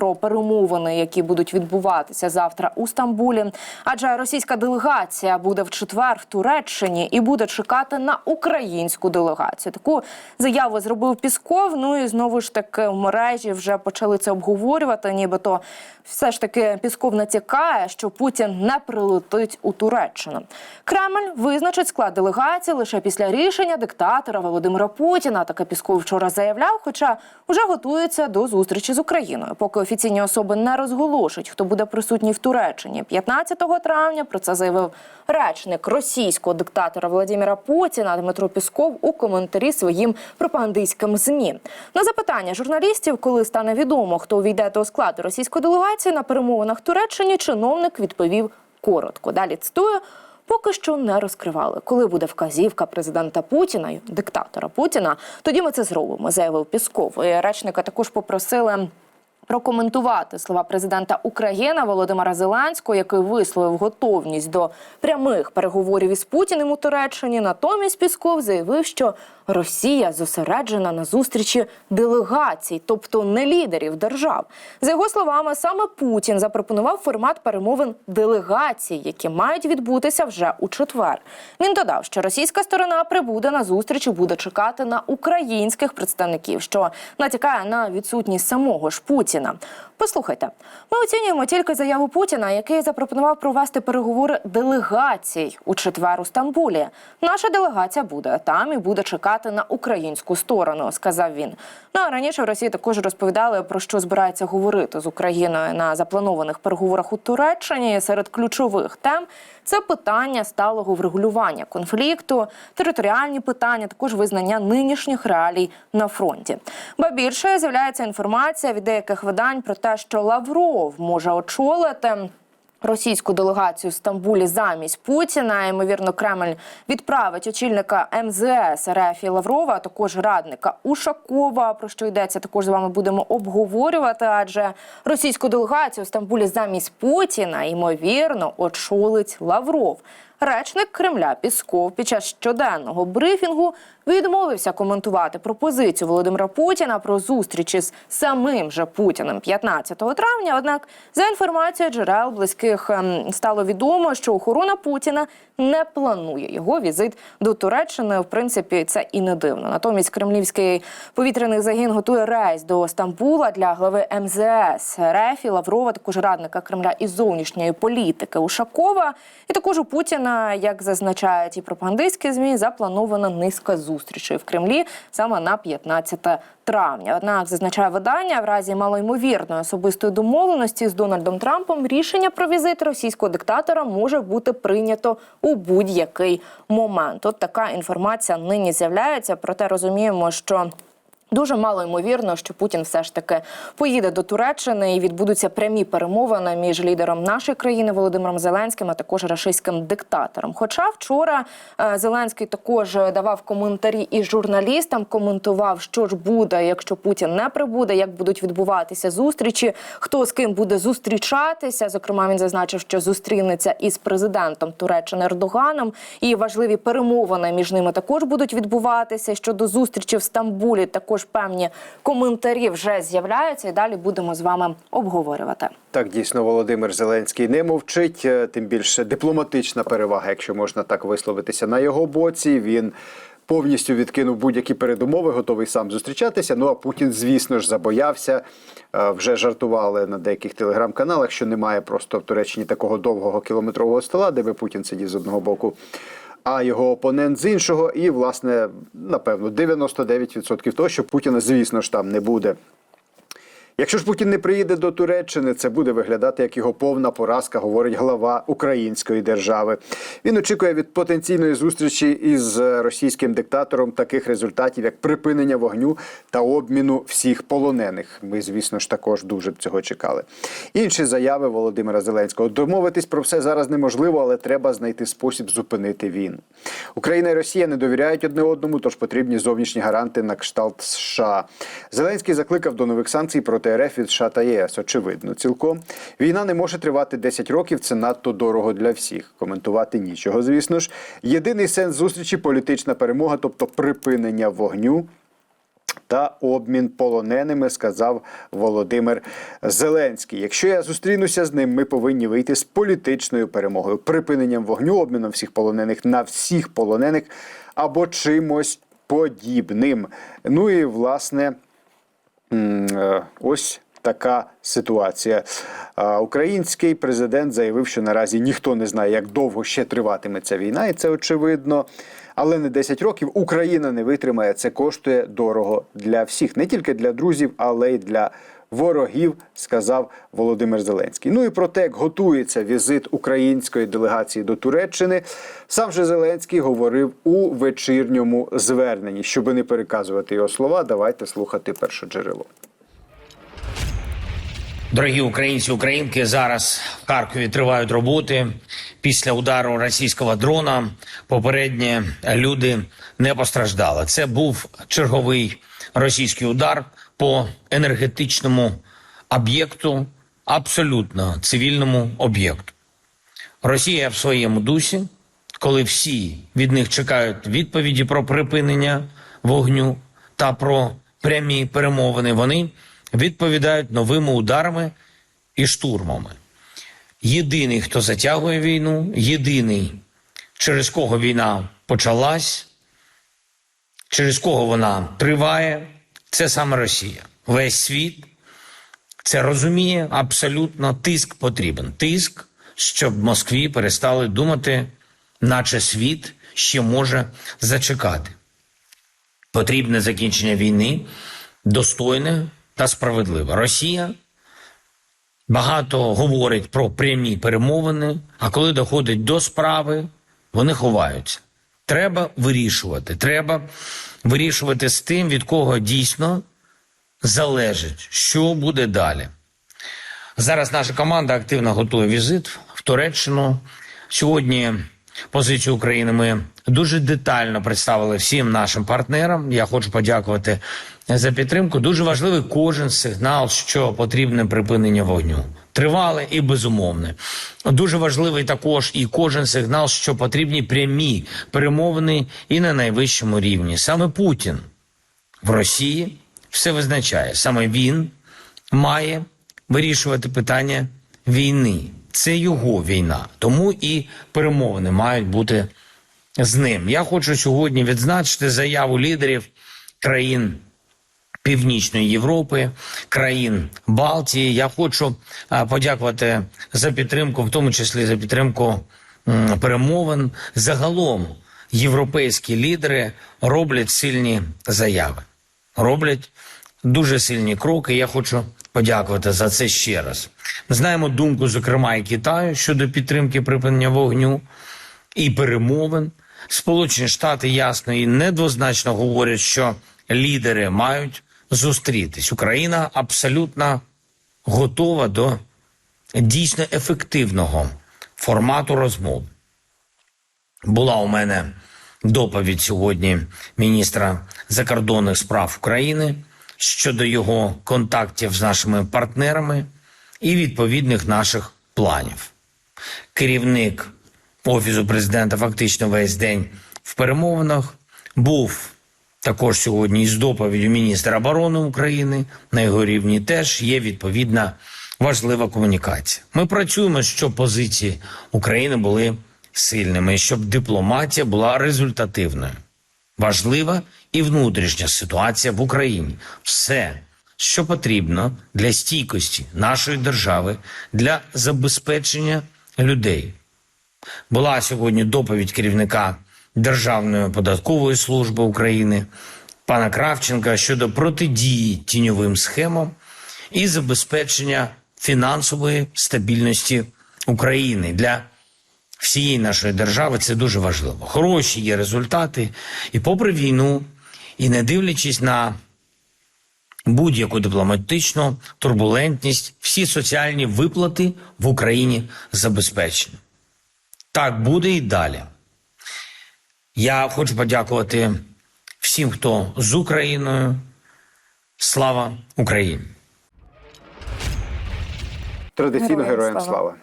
Про перемовини, які будуть відбуватися завтра у Стамбулі, адже російська делегація буде в четвер в Туреччині і буде чекати на українську делегацію. Таку заяву зробив Пісков. Ну і знову ж таки в мережі вже почали це обговорювати. Нібито все ж таки Пісков натякає, що Путін не прилетить у Туреччину. Кремль визначить склад делегації лише після рішення диктатора Володимира Путіна. Таке Пісков вчора заявляв, хоча вже готується до зустрічі з Україною. Поки офіційні особи не розголошують, хто буде присутній в Туреччині 15 травня. Про це заявив речник російського диктатора Володимира Путіна Дмитро Пісков у коментарі своїм пропагандистським змі. На запитання журналістів, коли стане відомо, хто увійде до складу російської делегації на перемовинах Туреччині, чиновник відповів коротко. Далі цитую. Поки що не розкривали, коли буде вказівка президента Путіна, диктатора Путіна. Тоді ми це зробимо, заявив Пісков. І речника також попросили прокоментувати слова президента України Володимира Зеленського, який висловив готовність до прямих переговорів із Путіним у Туреччині. Натомість Пісков заявив, що Росія зосереджена на зустрічі делегацій, тобто не лідерів держав. За його словами, саме Путін запропонував формат перемовин делегацій, які мають відбутися вже у четвер. Він додав, що російська сторона прибуде на зустріч і буде чекати на українських представників, що натякає на відсутність самого ж Путіна. Послухайте, ми оцінюємо тільки заяву Путіна, який запропонував провести переговори делегацій у четвер у Стамбулі. Наша делегація буде там і буде чекати на українську сторону, сказав він. Ну а раніше в Росії також розповідали про що збирається говорити з Україною на запланованих переговорах у Туреччині. Серед ключових тем це питання сталого врегулювання конфлікту, територіальні питання, також визнання нинішніх реалій на фронті. Ба більше з'являється інформація від деяких видань про те, що Лавров може очолити. Російську делегацію в Стамбулі замість Путіна. Ймовірно, Кремль відправить очільника МЗС РФ Лаврова, а також радника Ушакова. Про що йдеться, також з вами будемо обговорювати. Адже російську делегацію в Стамбулі замість Путіна ймовірно очолить Лавров. Речник Кремля Пісков під час щоденного брифінгу відмовився коментувати пропозицію Володимира Путіна про зустрічі з самим же Путіним 15 травня. Однак, за інформацією джерел близьких ем, стало відомо, що охорона Путіна не планує його візит до Туреччини. В принципі, це і не дивно. Натомість кремлівський повітряний загін готує рейс до Стамбула для глави МЗС РФ і Лаврова, також радника Кремля із зовнішньої політики Ушакова. І також у Путіна, як зазначають і пропагандистські змі, запланована низка зустрічей в Кремлі саме на 15 травня. Однак зазначає видання в разі малоймовірної особистої домовленості з Дональдом Трампом рішення про візит російського диктатора може бути прийнято у будь-який момент. От така інформація нині з'являється. Проте розуміємо, що. Дуже мало ймовірно, що Путін все ж таки поїде до Туреччини і відбудуться прямі перемовини між лідером нашої країни Володимиром Зеленським, а також рашистським диктатором. Хоча вчора е, Зеленський також давав коментарі і журналістам, коментував, що ж буде, якщо Путін не прибуде, як будуть відбуватися зустрічі, хто з ким буде зустрічатися. Зокрема, він зазначив, що зустрінеться із президентом Туреччини Ердоганом, і важливі перемовини між ними також будуть відбуватися. Щодо зустрічі в Стамбулі, також певні коментарі вже з'являються, і далі будемо з вами обговорювати. Так, дійсно, Володимир Зеленський не мовчить. е, Тим більше дипломатична перевага, якщо можна так висловитися, на його боці. Він повністю відкинув будь-які передумови, готовий сам зустрічатися. Ну а Путін, звісно ж, забоявся. Е, Вже жартували на деяких телеграм-каналах, що немає просто в Туреччині такого довгого кілометрового стола, де би Путін сидів з одного боку. А його опонент з іншого, і власне, напевно, 99% того, що Путіна, звісно ж, там не буде. Якщо ж Путін не приїде до Туреччини, це буде виглядати як його повна поразка, говорить глава української держави. Він очікує від потенційної зустрічі із російським диктатором таких результатів, як припинення вогню та обміну всіх полонених. Ми, звісно ж, також дуже б цього чекали. Інші заяви Володимира Зеленського: домовитись про все зараз неможливо, але треба знайти спосіб зупинити війну. Україна і Росія не довіряють одне одному, тож потрібні зовнішні гаранти на кшталт США. Зеленський закликав до нових санкцій проти РФ від США та ЄС. Очевидно, цілком війна не може тривати 10 років. Це надто дорого для всіх. Коментувати нічого. Звісно ж, єдиний сенс зустрічі політична перемога, тобто припинення вогню. та обмін полоненими, сказав Володимир Зеленський. Якщо я зустрінуся з ним, ми повинні вийти з політичною перемогою, припиненням вогню, обміном всіх полонених на всіх полонених або чимось подібним. Ну і власне. Е, Ось така ситуація. Український президент заявив, що наразі ніхто не знає, як довго ще триватиме ця війна, і це очевидно. Але не 10 років Україна не витримає. Це коштує дорого для всіх, не тільки для друзів, але й для ворогів, сказав Володимир Зеленський. Ну і про те, як готується візит української делегації до Туреччини, сам же Зеленський говорив у вечірньому зверненні. Щоб не переказувати його слова, давайте слухати перше джерело. Дорогі українці, українки, зараз в Харкові тривають роботи. Після удару російського дрона попередні люди не постраждали. Це був черговий російський удар по енергетичному об'єкту, абсолютно цивільному об'єкту. Росія в своєму дусі, коли всі від них чекають відповіді про припинення вогню та про прямі перемовини, вони відповідають новими ударами і штурмами. Єдиний, хто затягує війну, єдиний, через кого війна почалась, через кого вона триває, це саме Росія. Весь світ це розуміє абсолютно тиск потрібен. Тиск, щоб Москві перестали думати, наче світ ще може зачекати. Потрібне закінчення війни, достойне та справедливе. Росія багато говорить про прямі перемовини, а коли доходить до справи, вони ховаються. Треба вирішувати. Треба вирішувати з тим, від кого дійсно залежить, що буде далі. Зараз наша команда активно готує візит в Туреччину. Сьогодні позицію України ми дуже детально представили всім нашим партнерам. Я хочу подякувати за підтримку. Дуже важливий кожен сигнал, що потрібне припинення вогню. Тривале і безумовне. Дуже важливий також і кожен сигнал, що потрібні прямі перемовини і на найвищому рівні. Саме Путін в Росії все визначає. Саме він має вирішувати питання війни. Це його війна. Тому і перемовини мають бути з ним. Я хочу сьогодні відзначити заяву лідерів країн Північної Європи, країн Балтії. Я хочу подякувати за підтримку, в тому числі за підтримку перемовин. Загалом європейські лідери роблять сильні заяви, роблять дуже сильні кроки. Я хочу подякувати за це ще раз. Ми знаємо думку, зокрема, і Китаю щодо підтримки припинення вогню і перемовин. Сполучені Штати ясно і недвозначно говорять, що лідери мають зустрітись. Україна абсолютно готова до дійсно ефективного формату розмов. Була у мене доповідь сьогодні міністра закордонних справ України щодо його контактів з нашими партнерами і відповідних наших планів. Керівник офісу президента фактично весь день в перемовинах був також сьогодні із доповіддю міністра оборони України. На його рівні теж є відповідна важлива комунікація. Ми працюємо, щоб позиції України були сильними, щоб дипломатія була результативною. Важлива і внутрішня ситуація в Україні. Все, що потрібно для стійкості нашої держави, для забезпечення людей. Була сьогодні доповідь керівника Державної податкової служби України пана Кравченка щодо протидії тіньовим схемам і забезпечення фінансової стабільності України для всієї нашої держави. Це дуже важливо. Хороші є результати, і попри війну, і не дивлячись на будь-яку дипломатичну турбулентність, всі соціальні виплати в Україні забезпечені. Так буде і далі. Я хочу подякувати всім, хто з Україною. Слава Україні! Традиційно Героям слава.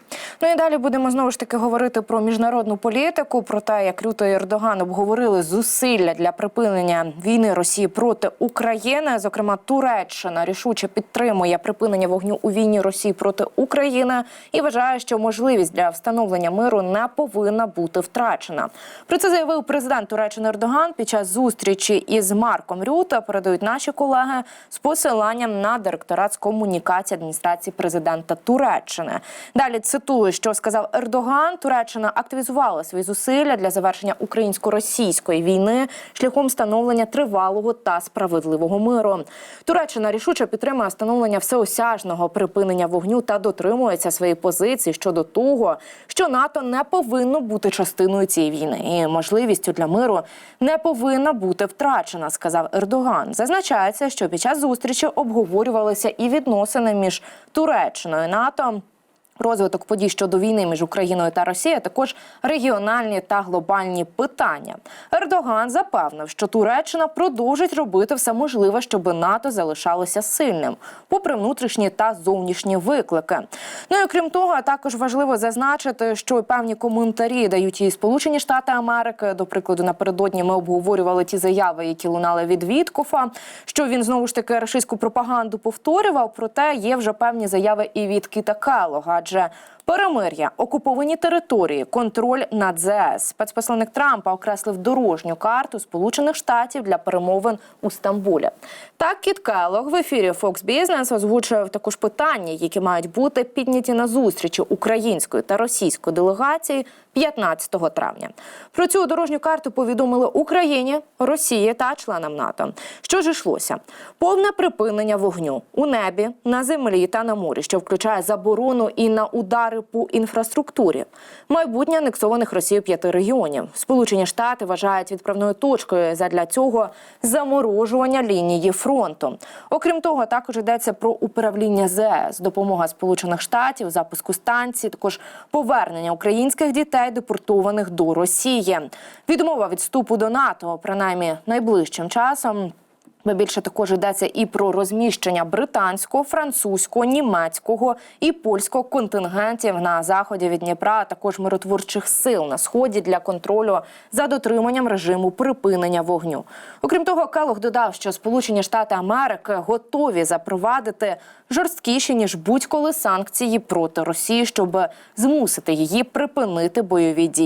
Ну і далі будемо знову ж таки говорити про міжнародну політику, про те, як Люто і Ердоган обговорили зусилля для припинення війни Росії проти України. Зокрема, Туреччина рішуче підтримує припинення вогню у війні Росії проти України і вважає, що можливість для встановлення миру не повинна бути втрачена. Про це заявив президент Туреччини Ердоган під час зустрічі із Марком Рюта. Передають наші колеги з посиланням на директорат з комунікації адміністрації президента Туреччини. Далі цитую, що сказав Ердоган. Туреччина активізувала свої зусилля для завершення українсько-російської війни шляхом встановлення тривалого та справедливого миру. Туреччина рішуче підтримує встановлення всеосяжного припинення вогню та дотримується своєї позиції щодо того, що НАТО не повинно бути частиною цієї війни, і можливістю для миру не повинна бути втрачена, сказав Ердоган. Зазначається, що під час зустрічі обговорювалися і відносини між Туреччиною і НАТО. Розвиток подій щодо війни між Україною та Росією, також регіональні та глобальні питання. Ердоган запевнив, що Туреччина продовжить робити все можливе, щоб НАТО залишалося сильним, попри внутрішні та зовнішні виклики. Ну і крім того, також важливо зазначити, що певні коментарі дають і Сполучені Штати Америки. До прикладу, напередодні ми обговорювали ті заяви, які лунали від Віткофа, що він знову ж таки рашистську пропаганду повторював. Проте є вже певні заяви і від Кіта Келлога, адже перемир'я, окуповані території, контроль над ЗС. Спецпосланник Трампа окреслив дорожню карту Сполучених Штатів для перемовин у Стамбулі. Так, Кіт Келлог в ефірі Fox Business озвучив також питання, які мають бути підняті на зустрічі української та російської делегації 15 травня. Про цю дорожню карту повідомили Україні, Росії та членам НАТО. Що ж йшлося? Повне припинення вогню у небі, на землі та на морі, що включає заборону і на удари по інфраструктурі, майбутнє анексованих Росією п'яти регіонів. Сполучені Штати вважають відправною точкою задля цього заморожування лінії фронту. Окрім того, також йдеться про управління ЗС, допомога Сполучених Штатів, запуску станцій, також повернення українських дітей, депортованих до Росії. Відмова від вступу до НАТО, принаймні найближчим часом. Бо більше також йдеться і про розміщення британського, французького, німецького і польського контингентів на заході від Дніпра, а також миротворчих сил на сході для контролю за дотриманням режиму припинення вогню. Окрім того, Келох додав, що Сполучені Штати Америки готові запровадити жорсткіші ніж будь-коли санкції проти Росії, щоб змусити її припинити бойові дії.